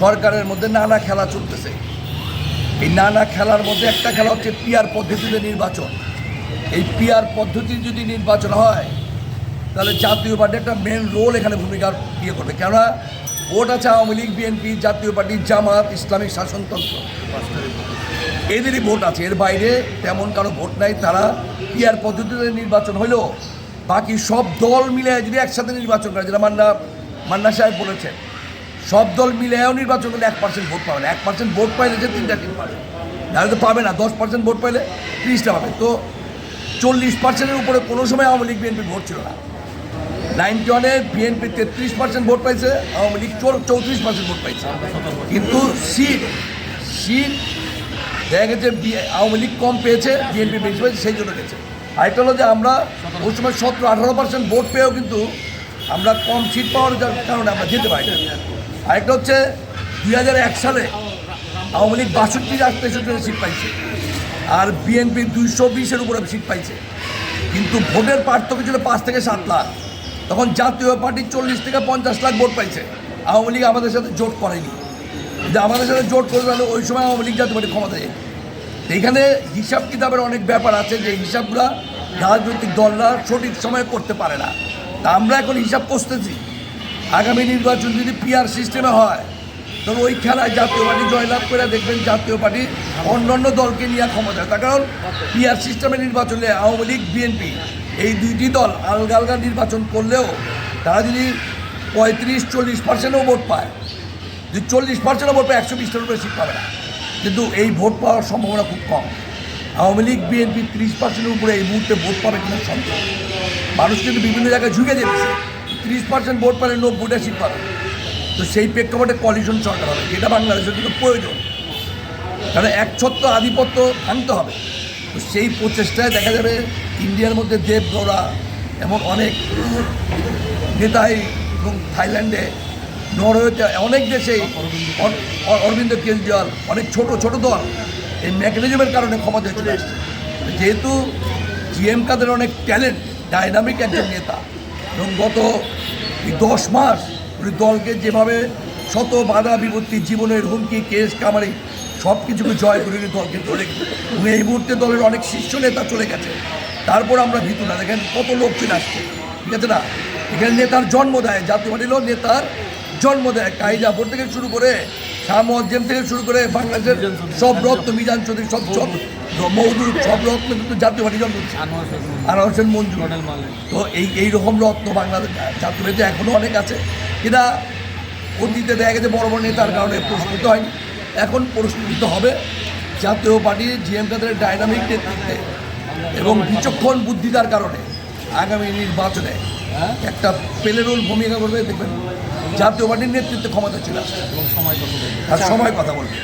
সরকারের মধ্যে নানা খেলা চলতেছে। এই নানা খেলার মধ্যে একটা খেলা হচ্ছে পিয়ার পদ্ধতিতে নির্বাচন। এই পিয়ার পদ্ধতি যদি নির্বাচন হয়, তাহলে জাতীয় পার্টি একটা মেন রোল এখানে ভূমিকা ইয়ে করবে। কেননা, ভোট আছে আওয়ামী লীগ বিএনপি জাতীয় পার্টি, জামাত, ইসলামিক শাসনতন্ত্র। এদেরই ভোট আছে। এর বাইরে তেমন কারও ভোট নাই। তারা পিয়ার পদ্ধতিতে নির্বাচন হলেও বাকি সব দল মিলে যদি একসাথে নির্বাচন করে, যেটা মান্না মান্না সাহেব বলেছেন সব দল মিলেও নির্বাচন করলে এক পার্সেন্ট ভোট পাবে না। এক পার্সেন্ট ভোট পাইলে যে তিনটা টিম পাবে। নাহলে তো পাবে না, দশ পার্সেন্ট ভোট পাইলে তিরিশটা পাবে। তো চল্লিশ পার্সেন্টের উপরে কোনো সময় আওয়ামী লীগ, বিএনপি ভোট ছিল না। নাইনটি ওয়ানে বিএনপি তেত্রিশ পার্সেন্ট ভোট পাইছে, আওয়ামী লীগ চৌত্রিশ পার্সেন্ট ভোট পাইছে। কিন্তু সিট সিট দেখা গেছে আওয়ামী লীগ কম পেয়েছে, বিএনপি বেশি পেয়েছে, সেই জন্য গেছে। আরেকটা হলো যে আমরা ওই সময় সতেরো আঠারো পার্সেন্ট ভোট পেয়েও কিন্তু আমরা কম সিট পাওয়ার কারণে আমরা যেতে পারি। আরেকটা হচ্ছে দুই হাজার এক সালে আওয়ামী লীগ বাষট্টি তেষট্টি সিট পাইছে। আর বিএনপি দুইশো বিশের উপরে সিট পাইছে। কিন্তু ভোটের পার্থক্য ছিল পাঁচ থেকে সাত লাখ। তখন জাতীয় পার্টি চল্লিশ থেকে পঞ্চাশ লাখ ভোট পাইছে। আওয়ামী লীগ আমাদের সাথে জোট করেনি। যে আমাদের সাথে জোট করে, তাহলে ওই সময় আওয়ামী লীগ জাতীয় পার্টি ক্ষমতায় যেত। তো এখানে হিসাব কিতাবের অনেক ব্যাপার আছে যে হিসাবগুলো রাজনৈতিক দলরা সঠিক সময়ে করতে পারে না। তা আমরা এখন হিসাব করতেছি। আগামী নির্বাচন যদি পিআর সিস্টেমে হয়, তবে ওই খেলায় জাতীয় পার্টি জয়লাভ করে দেখবেন জাতীয় পার্টি অন্যান্য দলকে নিয়ে ক্ষমতা। তার কারণ পিআর সিস্টেমে নির্বাচনে আওয়ামী লীগ বিএনপি এই দুইটি দল আলগা আলগা নির্বাচন করলেও তারা যদি পঁয়ত্রিশ, চল্লিশ পার্সেন্টও ভোট পায়, যদি চল্লিশ পার্সেন্টও ভোট পায়, একশো বিশটার উপরে সিট পাবে না। কিন্তু এই ভোট পাওয়ার সম্ভাবনা খুব কম। আওয়ামী লীগ বিএনপি ত্রিশ পার্সেন্টের উপরে এই মুহূর্তে ভোট পাবে কিনা সন্দেহ। মানুষ কিন্তু বিভিন্ন জায়গায় ঝুঁকে যেতেছে। ত্রিশ পার্সেন্ট ভোট পালে নব্বইটা সিট পাবে তো সেই প্রেক্ষাপটে কলিশন সরকার হবে। যেটা বাংলাদেশের জন্য প্রয়োজন। কারণ একছত্র আধিপত্য ভাঙতে হবে। তো সেই প্রচেষ্টায় দেখা যাবে ইন্ডিয়ার মধ্যে দেবগৌড়া এমন অনেক নেতাই এবং থাইল্যান্ডে, নরওয়েতে অনেক অর- অরবিন্দ কেজরিওয়াল, অনেক ছোট ছোট দল এই মেকানিজমের কারণে ক্ষমতায় চলে এসছে যেহেতু জিএম কাদের অনেক ট্যালেন্ট ডাইনামিক একজন নেতা এবং গত দশ মাস উনি দলকে যেভাবে শত বাধা বিপত্তি, জীবনের হুমকি, কেস, কামারি সব কিছুকে জয় করে উনি দলকে ধরে উনি এই মুহূর্তে দলের অনেক শীর্ষ নেতা চলে গেছে। তারপর আমরা ভীতু না। দেখেন কত লোক চলে আসছে। ঠিক আছে না? এখানে নেতার জন্ম দেয় জাতীয় পার্টি নেতার জন্ম দেয় কাইজাপুর থেকে শুরু করে শাহ মজ্জেম থেকে শুরু করে বাংলাদেশের সব রত্ন, মিজান চৌধুরী, সব সব মৌদুর সব রত্ন কিন্তু জাতীয় পার্টি জন্ম দিচ্ছে আনোয়ার হোসেন মঞ্জু। তো এই এই রকম রত্ন বাংলাদেশ জাতীয় এখনও অনেক আছে। এটা অতীতে দেখা গেছে বড় বড় নেতার কারণে পুরস্কৃত হয়নি। এখন পুরস্কৃত হবে জাতীয় পার্টি জিএম কাদের ডাইনামিক নেতৃত্বে এবং বিচক্ষণ বুদ্ধিতার কারণে আগামী নির্বাচনে একটা পেলেরোল ভূমিকা করবে দেখবেন। জাতীয় পার্টির নেতৃত্বে ক্ষমতা চলে এবং সময় কথা আর সময় কথা বলবে।